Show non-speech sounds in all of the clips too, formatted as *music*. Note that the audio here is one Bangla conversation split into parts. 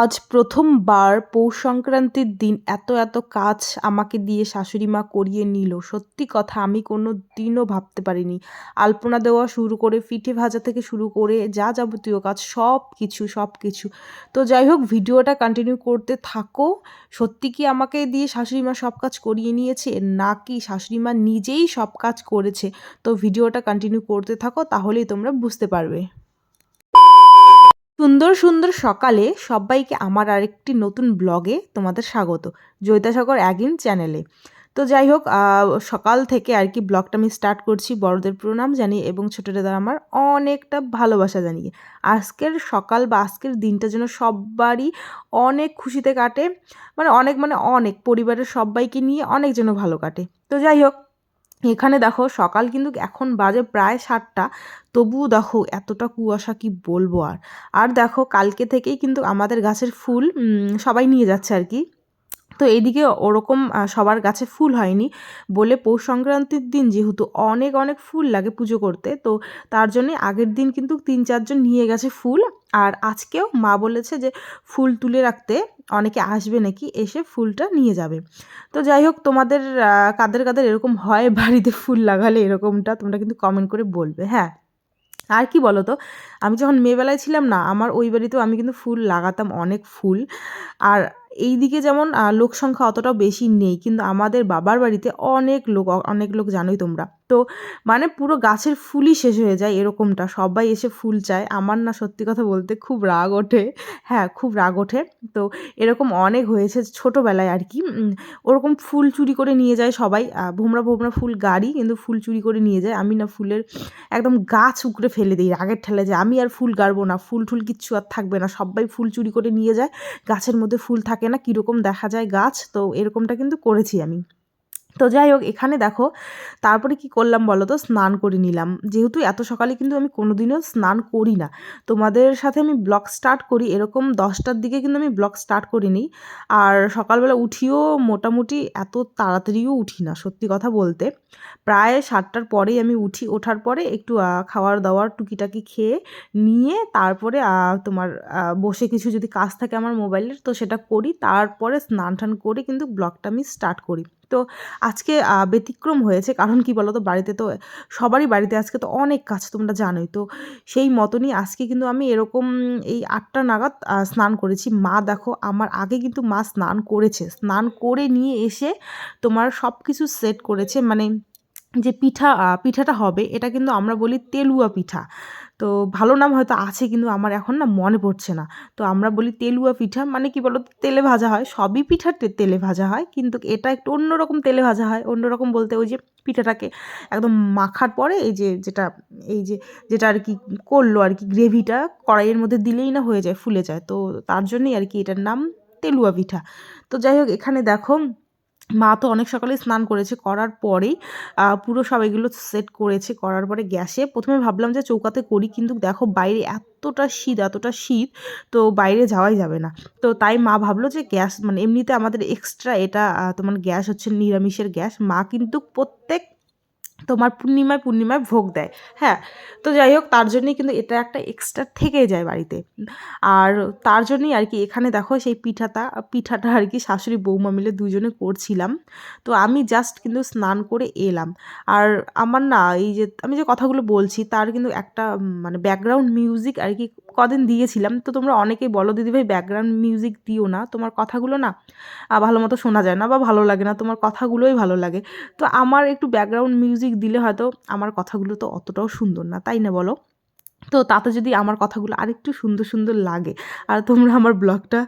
আজ প্রথমবার পৌষ সংক্রান্তির দিন এত এত কাজ আমাকে দিয়ে শাশুড়ি মা করিয়ে নিল। সত্যি কথা, আমি কোনো দিনও ভাবতে পারিনি। আলপনা দেওয়া শুরু করে, পিঠে ভাজা থেকে শুরু করে, যা যাবতীয় কাজ, সব কিছু সব কিছু। তো যাই হোক, ভিডিওটা কন্টিনিউ করতে থাকো। সত্যি কি আমাকে দিয়ে শাশুড়ি মা সব কাজ করিয়ে নিয়েছে? নাকি শাশুড়ি মা নিজেই সব কাজ করেছে? তো ভিডিওটা কন্টিনিউ করতে থাকো, তাহলেই তোমরা বুঝতে পারবে। সুন্দর সুন্দর সকালে সবাইকে আমার আরেকটি নতুন ব্লগে তোমাদের স্বাগত জৈতাসাগর অ্যাগিন চ্যানেলে। তো যাই হোক সকাল থেকে আর কি ব্লগটা আমি স্টার্ট করছি বড়দের প্রণাম জানিয়ে এবং ছোটদের আমার অনেকটা ভালোবাসা জানিয়ে। আজকের সকাল বা আজকের দিনটা যেন সবারই অনেক খুশিতে কাটে মানে অনেক মানে অনেক, পরিবারের সবাইকে নিয়ে অনেক যেন ভালো কাটে। তো যাই হোক এখানে দেখো সকাল কিন্তু এখন বাজে প্রায় সাতটা। তবুও দেখো এতটা কুয়াশা কি বলব আর। আর দেখো কালকে থেকেই কিন্তু আমাদের গাছের ফুল সবাই নিয়ে যাচ্ছে আর কি। তো এইদিকে ওরকম সবার গাছে ফুল হয়নি বলে পৌষ সংক্রান্তির দিন যেহেতু অনেক অনেক ফুল লাগে পুজো করতে, তো তার জন্যে আগের দিন কিন্তু তিন, চারজন নিয়ে গেছে ফুল। আর আজকেও মা বলেছে যে ফুল তুলে রাখতে অনেকে আসবে নাকি, এসে ফুলটা নিয়ে যাবে। তো যাই হোক, তোমাদের কাদের কাদের এরকম হয় বাড়িতে ফুল লাগালে এরকমটা তোমরা কিন্তু কমেন্ট করে বলবে হ্যাঁ। আর কি বলো তো, আমি যখন মেয়েবেলায় ছিলাম না, আমার ওই বাড়িতেও আমি কিন্তু ফুল লাগাতাম অনেক ফুল। আর এই দিকে যেমন লোক সংখ্যা অতটা বেশি নেই, কিন্তু আমাদের বাবার বাড়িতে অনেক লোক অনেক লোক জানোই তোমরা। তো মানে পুরো গাছের ফুলই শেষ হয়ে যায় এরকমটা। সবাই এসে ফুল চায়। আমার না সত্যি কথা বলতে খুব রাগ ওঠে। হ্যাঁ খুব রাগ ওঠে। তো এরকম অনেক হয়েছে ছোটোবেলায় আর কি। ওরকম ফুল চুরি করে নিয়ে যায় সবাই। ভোমরা ভোমরা ফুল গাড়ি কিন্তু ফুল চুরি করে নিয়ে যায়। আমি না ফুলের একদম গাছ উকড়ে ফেলে দিই রাগের ঠেলে যায় আমি আর ফুল গাড়বো না। ফুল টুল কিচ্ছু আর থাকবে না। সবাই ফুল চুরি করে নিয়ে যায়। গাছের মধ্যে ফুল থাকে না। কীরকম দেখা যায় গাছ? তো এরকমটা কিন্তু করেছি আমি। তো যাই হোক এখানে দেখো, তারপরে কি করলাম বলো তো? স্নান করে নিলাম। যেহেতু এত সকালে কিন্তু আমি কোনোদিনও স্নান করি না। তোমাদের সাথে আমি ব্লগ স্টার্ট করি, এরকম দশটার দিকে কিন্তু আমি ব্লগ স্টার্ট করি নিই। আর সকালবেলা উঠিও মোটামুটি এত তাড়াতাড়িও উঠি না, সত্যি কথা বলতে। প্রায় সাতটার পরেই আমি উঠি, ওঠার পরে একটু খাওয়ার দাওয়ার টুকিটাকি খেয়ে নিয়ে তারপরে তোমার বসে কিছু যদি কাজ থাকে আমার মোবাইলের, তো সেটা করি। তারপরে স্নান টান করে কিন্তু ব্লগটা আমি স্টার্ট করি। তো আজকে ব্যতিক্রম হয়েছে। কারণ কি বলতো? বাড়িতে তো, সবারই বাড়িতে আজকে তো অনেক কাজ তোমরা জানোই। তো সেই মতনই আজকে কিন্তু আমি এরকম এই আটটা নাগাদ স্নান করেছি। মা দেখো, আমার আগে কিন্তু মা স্নান করেছে। স্নান করে নিয়ে এসে তোমার সব কিছু সেট করেছে। মানে যে পিঠা পিঠাটা হবে, এটা কিন্তু আমরা বলি তেলুয়া পিঠা। তো ভালো নাম হয়তো আছে কিন্তু আমার এখন না মনে পড়ছে না। তো আমরা বলি তেলুয়া পিঠা মানে কি বলো তেলে ভাজা হয়। সবই পিঠা তেলে ভাজা হয়, কিন্তু এটা একটু অন্যরকম তেলে ভাজা হয়, অন্যরকম বলতে ওই যে পিঠাটাকে একদম মাখার পরে এই যে যেটা, এই যে যেটা আর কি করল আর কি গ্রেভিটা কড়াইয়ের মধ্যে দিলেই না হয়ে যায়, ফুলে যায়। তো তার জন্যই আর কি এটার নাম তেলুয়া পিঠা। তো যাই হোক, এখানে দেখো মা তো অনেক সকালে স্নান করেছে, করার পরেই পুরো সব এগুলো সেট করেছে, করার পরে গ্যাসে। প্রথমে ভাবলাম যে চৌকাতে করি, কিন্তু দেখো বাইরে এতটা শীত এতটা শীত, তো বাইরে যাওয়াই যাবে না। তো তাই মা ভাবলো যে গ্যাস মানে এমনিতে আমাদের এক্সট্রা এটা তোমার গ্যাস হচ্ছে নিরামিষের গ্যাস। মা কিন্তু প্রত্যেক তোমার পূর্ণিমায় পূর্ণিমায় ভোগ দেয়। হ্যাঁ তো যাই হোক, তার জন্যই কিন্তু এটা একটা এক্সট্রা থেকে যায় বাড়িতে। আর তার জন্যই আর কি এখানে দেখো সেই পিঠাটা পিঠাটা আর কি শাশুড়ি বৌমা মিলে দুজনে করছিলাম। তো আমি জাস্ট কিন্তু স্নান করে এলাম। আর আমার না এই যে, আমি যে কথাগুলো বলছি তার কিন্তু একটা মানে ব্যাকগ্রাউন্ড মিউজিক আর কি কদিন দিয়েছিলাম, তো তোমরা অনেকেই বলো দিদিভাই ব্যাকগ্রাউন্ড মিউজিক দিও না, তোমার কথাগুলো না ভালো মতো শোনা যায় না বা ভালো লাগে না, তোমার কথাগুলোই ভালো লাগে। তো আমার একটু ব্যাকগ্রাউন্ড মিউজিক দিলে হয়তো আমার কথাগুলো তো অতটাও সুন্দর না, তাই না বলো? তো তাতে যদি আমার কথাগুলো আরেকটু সুন্দর সুন্দর লাগে, আর তোমরা আমার ব্লগটা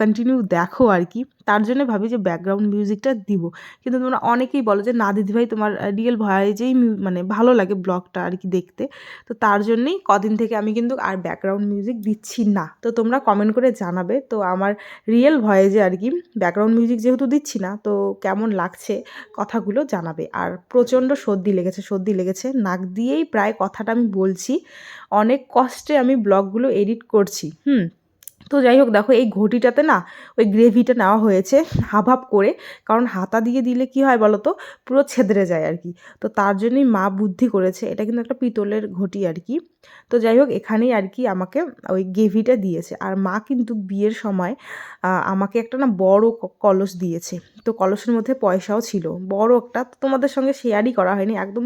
কন্টিনিউ দেখো আর কি তার জন্য ভাবি যে ব্যাকগ্রাউন্ড মিউজিকটা দিব। কিন্তু তোমরা অনেকেই বলো যে, না দিদিভাই, তোমার রিয়েল ভয়েজেই মানে ভালো লাগে ব্লগটা আর কি দেখতে। তো তার জন্যেই কদিন থেকে আমি কিন্তু আর ব্যাকগ্রাউন্ড মিউজিক দিচ্ছি না। তো তোমরা কমেন্ট করে জানাবে, তো আমার রিয়েল ভয়েজে আর কি ব্যাকগ্রাউন্ড মিউজিক যেহেতু দিচ্ছি না, তো কেমন লাগছে কথাগুলো জানাবে। আর প্রচণ্ড সর্দি লেগেছে সর্দি লেগেছে, নাক দিয়েই প্রায় কথাটা আমি বলছি। অনেক কষ্টে আমি ব্লগগুলো এডিট করছি। হুম? তো যাই হোক, দেখো এই ঘটিটাতে না ওই গ্রেভিটা নেওয়া হয়েছে হাফ করে। কারণ হাতা দিয়ে দিলে কি হয় বলো তো পুরো ছেদরে যায় আর কি। তো তার জন্যই মা বুদ্ধি করেছে। এটা কিন্তু একটা পিতলের ঘটি আর কি। তো যাই হোক, এখানেই আর কি আমাকে ওই গ্রেভিটা দিয়েছে। আর মা কিন্তু বিয়ের সময় আমাকে একটা না বড় কলস দিয়েছে। তো কলসের মধ্যে পয়সাও ছিল। বড় একটা তোমাদের সঙ্গে শেয়ারই করা হয়নি। একদম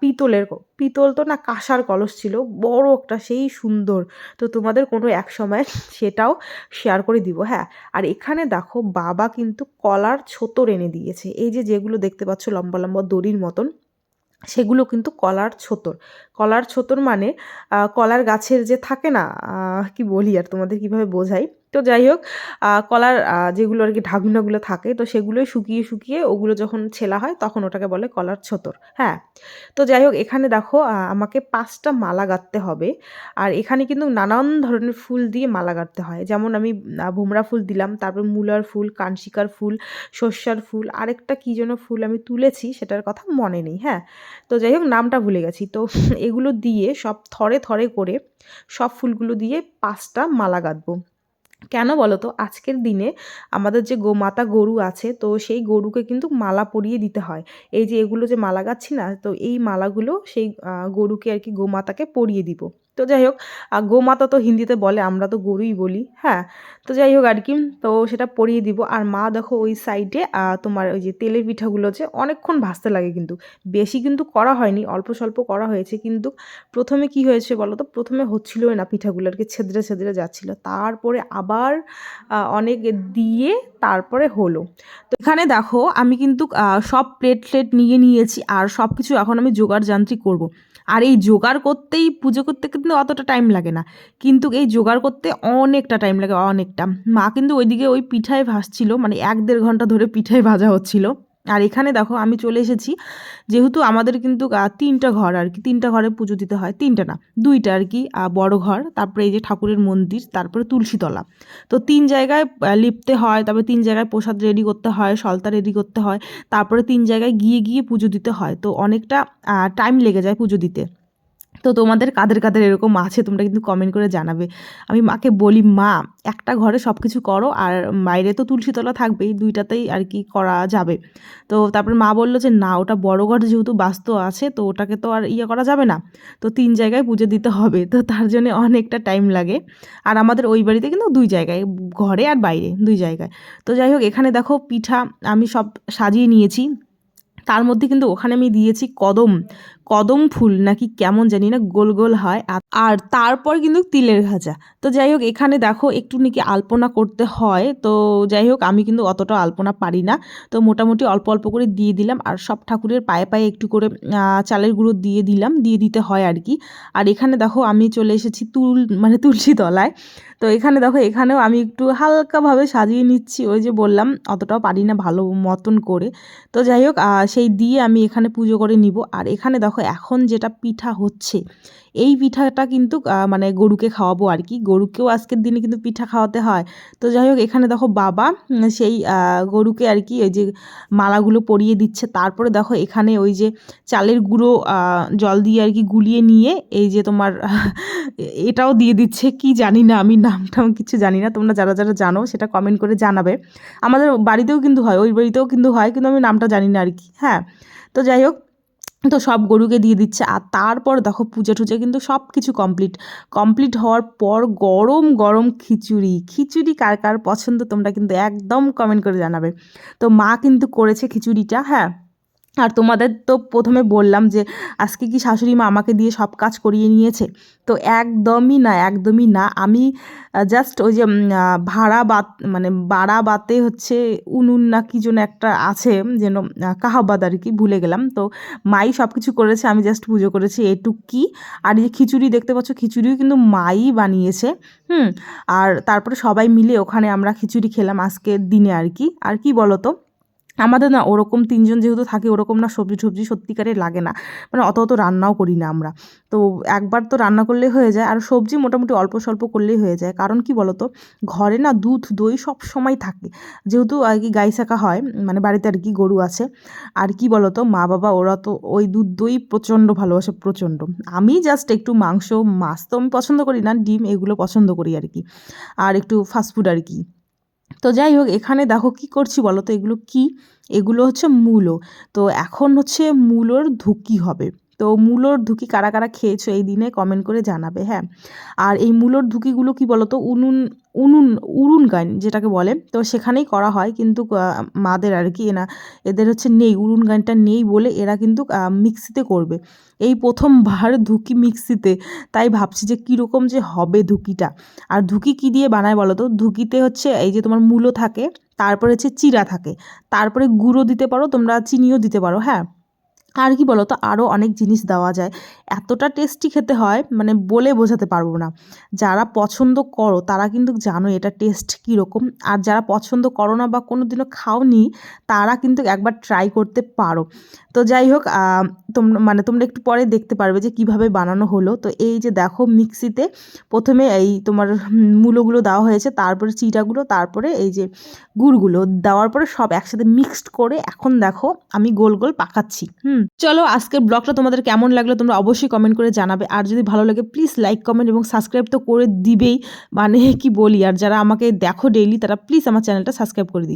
পিতলের পিতল তো না কাঁসার কলস ছিল। বড় একটা, সেই সুন্দর। তো তোমাদের কোনো এক সময় সেটাও শেয়ার করে দিব হ্যাঁ। আর এখানে দেখো বাবা কিন্তু কলার ছোতর এনে দিয়েছে। এই যে যেগুলো দেখতে পাচ্ছ লম্বা লম্বা দড়ির মতন, সেগুলো কিন্তু কলার ছোতর। কলার ছোতর মানে কলার গাছের যে থাকে না কি বলি আর তোমাদের কীভাবে বোঝাই? তো যাই হোক কলার যেগুলো আর কি ঢাকনাগুলো থাকে, তো সেগুলোই শুকিয়ে শুকিয়ে ওগুলো যখন ছেলা হয় তখন ওটাকে বলে কলার ছতর হ্যাঁ? তো যাই হোক, এখানে দেখো আমাকে পাঁচটা মালা গাঁথতে হবে, আর এখানে কিন্তু নানান ধরনের ফুল দিয়ে মালা গাঁথতে হয়। যেমন আমি ভোমরা ফুল দিলাম, তারপর মূলার ফুল, কানশিকার ফুল শস্যার ফুল, আরেকটা কী যেন ফুল আমি তুলেছি, সেটার কথা মনে নেই হ্যাঁ? তো যাই হোক, নামটা ভুলে গেছি, তো এগুলো দিয়ে সব থরে থরে করে সব ফুলগুলো দিয়ে পাঁচটা মালা গাঁথবো। কেন বলো তো? আজকের দিনে আমাদের যে গোমাতা গরু আছে, তো সেই গরুকে কিন্তু মালা পরিয়ে দিতে হয়। এই যে এগুলো যে মালা গাচ্ছি না, তো এই মালাগুলো সেই গরুকে আর কি গোমাতাকে পরিয়ে দিব। তো যাই হোক গোমাতা তো হিন্দিতে বলে, আমরা তো গরুই বলি হ্যাঁ? তো যাই হোক আর কি, তো সেটা পরিয়ে দিব। আর মা দেখো ওই সাইডে তোমার ওই যে তেলের পিঠাগুলো যে অনেকক্ষণ ভাজতে লাগে কিন্তু। বেশি কিন্তু করা হয়নি, অল্প স্বল্প করা হয়েছে কিন্তু প্রথমে কি হয়েছে বলো তো? প্রথমে হচ্ছিলই না পিঠাগুলো, আর কি ছেদরে ছেদরে যাচ্ছিল। তারপরে আবার অনেক দিয়ে তারপরে হলো। তো এখানে দেখো, আমি কিন্তু সব প্লেট ফ্লেট নিয়ে নিয়েছি আর সব কিছু এখন আমি জোগাড় যান্ত্রিক করব। আর এই জোগাড় করতেই, পুজো করতে কিন্তু অতটা টাইম লাগে না। কিন্তু এই জোগাড় করতে অনেকটা টাইম লাগে, অনেকটা। মা কিন্তু ওইদিকে ওই পিঠায় ভাসছিল মানে এক দেড় ঘণ্টা ধরে পিঠায় ভাজা হচ্ছিল। আর এখানে দেখো আমি চলে এসেছি, যেহেতু আমাদের কিন্তু তিনটা ঘর আর কি, তিনটা ঘরে পুজো দিতে হয়, তিনটা না, দুইটা আর কি বড় ঘর, তারপরে এই যে ঠাকুরের মন্দির, তারপরে তুলসীতলা। তো তিন জায়গায় লিপতে হয়, তারপরে তিন জায়গায় প্রসাদ রেডি করতে হয়, সলতা রেডি করতে হয়, তারপরে তিন জায়গায় গিয়ে গিয়ে পুজো দিতে হয়। তো অনেকটা টাইম লেগে যায় পুজো দিতে। তো তোমাদের কাদের কাদের এরকম আছে, তোমরা কিন্তু কমেন্ট করে জানাবে। আমি মাকে বলি, মা, একটা ঘরে সব কিছু করো, আর বাইরে তো তুলসীতলা থাকবেই, দুইটাতেই আর কি করা যাবে। তো তারপরে মা বলল যে, না, ওটা বড় ঘর যেহেতু বাস্ত আছে, তো ওটাকে তো আর ইয়ে করা যাবে না। তো তিন জায়গায় পুজো দিতে হবে। তো তার জন্য অনেকটা টাইম লাগে। আর আমাদের ওই বাড়িতে কিন্তু দুই জায়গায়, ঘরে আর বাইরে দুই জায়গায়। তো যাই হোক, এখানে দেখো পিঠা আমি সব সাজিয়ে নিয়েছি। তার মধ্যে কিন্তু ওখানে আমি দিয়েছি কদম। কদম ফুল নাকি কেমন জানি না গোল গোল হয়। আর তারপর কিন্তু তিলের ভাজা। তো যাই হোক, এখানে দেখো একটু নাকি আলপনা করতে হয়। তো যাই হোক, আমি কিন্তু অতটা আলপনা পারি না। তো মোটামুটি অল্প অল্প করে দিয়ে দিলাম। আর সব ঠাকুরের পায়ে পায়ে একটু করে চালের গুঁড়ো দিয়ে দিলাম। দিয়ে দিতে হয় আর কি। আর এখানে দেখো আমি চলে এসেছি তুল মানে তুলসী তলায়। তো এখানে দেখো, এখানেও আমি একটু হালকাভাবে সাজিয়ে নিচ্ছি। ওই যে বললাম, অতটাও পারি না ভালো মতন করে। তো যাই হোক সেই দিয়ে আমি এখানে পুজো করে নিব। আর এখানে দেখো এখন যেটা পিঠা হচ্ছে, এই পিঠাটা কিন্তু মানে গরুকে খাওয়াবো আর কি। গরুকেও আজকের দিনে কিন্তু পিঠা খাওয়াতে হয়। তো যাই হোক, এখানে দেখো বাবা সেই গরুকে আর কি ওই যে মালাগুলো পরিয়ে দিচ্ছে। তারপরে দেখো এখানে ওই যে চালের গুঁড়ো জল দিয়ে আর কি গুলিয়ে নিয়ে এই যে তোমার, *laughs* এটাও দিয়ে দিচ্ছে। কি জানি না, আমি নামটাও কিছু জানি না। তোমরা যারা যারা জানো সেটা কমেন্ট করে জানাবে। আমাদের বাড়িতেও কিন্তু হয়, ওই বাড়িতেও কিন্তু হয়, কিন্তু আমি নামটা জানি না আর কি। হ্যাঁ তো যাই হোক তো সব গরুকে দিয়ে দিচ্ছে। আর তারপর দেখো পুজো টুজো কিন্তু সব কিছু কমপ্লিট কমপ্লিট হওয়ার পর গরম গরম খিচুড়ি। খিচুড়ি কার কার পছন্দ তোমরা কিন্তু একদম কমেন্ট করে জানাবে। তো মা কিন্তু করেছে খিচুড়িটা হ্যাঁ? আর তোমাদের তো প্রথমে বললাম যে, আজকে কি শাশুড়ি মা আমাকে দিয়ে সব কাজ করিয়ে নিয়েছে? তো একদমই না একদমই না। আমি জাস্ট ওই যে ভাড়া বাত মানে বাড়া বাতে হচ্ছে উনুন না কি যেন একটা আছে, যেন কাহাবাদ আর কি, ভুলে গেলাম। তো মাই সব কিছু করেছে, আমি জাস্ট পুজো করেছি এটুক কি আর এই যে খিচুড়ি দেখতে পাচ্ছ, খিচুড়িও কিন্তু মাই বানিয়েছে, হুম? আর তারপরে সবাই মিলে ওখানে আমরা খিচুড়ি খেলাম আজকের দিনে আর কি। আর কি বলো তো? আমাদের না ওরকম তিনজন যেহেতু থাকে, ওরকম না সবজি টবজি সত্যিকারে লাগে না। মানে অত অত রান্নাও করি না আমরা। তো একবার তো রান্না করলেই হয়ে যায়, আর সবজি মোটামুটি অল্প স্বল্প করলেই হয়ে যায়। কারণ কি বলতো? ঘরে না দুধ, দই সব সময় থাকে। যেহেতু আর কি গাই শাখা হয় মানে বাড়িতে আর কি গরু আছে, আর কি বলতো? মা বাবা ওরা তো ওই দুধ, দই প্রচণ্ড ভালোবাসে, প্রচণ্ড। আমি জাস্ট একটু মাংস, মাছ তো আমি পছন্দ করি না, ডিম এগুলো পছন্দ করি আর কি। আর একটু ফাস্টফুড আর কি। তো যাই হোক, এখানে দেখো কি করছি বলো তো? এগুলো কি? এগুলো হচ্ছে মূলো। তো এখন হচ্ছে মূলোর ধুকি হবে। তো মূলোর ধুকি কারা কারা খেয়েছো এই দিনে কমেন্ট করে জানাবে হ্যাঁ। আর এই মূলোর ধুকিগুলো কি বলো তো উনুন উনুন উড়ুন গান যেটাকে বলে। তো সেখানেই করা হয় কিন্তু মাদের আর কি না এদের হচ্ছে নেই উড়ুন গানটা নেই বলে এরা কিন্তু মিক্সিতে করবে। এই প্রথমবার ধুকি মিক্সিতে তাই ভাবছি যে কীরকম যে হবে ধুকিটা। আর ধুকি কী দিয়ে বানায় বলো তো ধুকিতে হচ্ছে এই যে তোমার মূলো থাকে, তারপরে হচ্ছে চিরা থাকে। তারপরে গুঁড়ো দিতে পারো, তোমরা চিনিও দিতে পারো হ্যাঁ। আর কি বলো তো আরও অনেক জিনিস দেওয়া যায়। এতটা টেস্টি খেতে হয় মানে বলে বোঝাতে পারব না। যারা পছন্দ করো, তারা কিন্তু জানো এটা টেস্ট কীরকম। আর যারা পছন্দ করো না বা কোনো দিনও খাওনি, তারা কিন্তু একবার ট্রাই করতে পারো। তো যাই হোক তোমরা মানে তোমরা একটু পরে দেখতে পারবে যে কীভাবে বানানো হলো। তো এই যে দেখো মিক্সিতে প্রথমে এই তোমার মূলোগুলো দেওয়া হয়েছে, তারপরে চিটাগুলো তারপরে এই যে গুড়গুলো দেওয়ার পরে সব একসাথে মিক্সড করে এখন দেখো আমি গোল গোল পাকাচ্ছি। হুম? চলো আজকের ব্লগটা তোমাদের কেমন লাগল তোমরা অবশ্যই কমেন্ট করে জানাবে। আর যদি ভালো লাগে প্লিজ লাইক কমেন্ট এবং সাবস্ক্রাইব তো করে দিবেই। মানে কি বলি, আর যারা আমাকে দেখো ডেইলি তারা প্লিজ আমার চ্যানেলটা সাবস্ক্রাইব করে দিই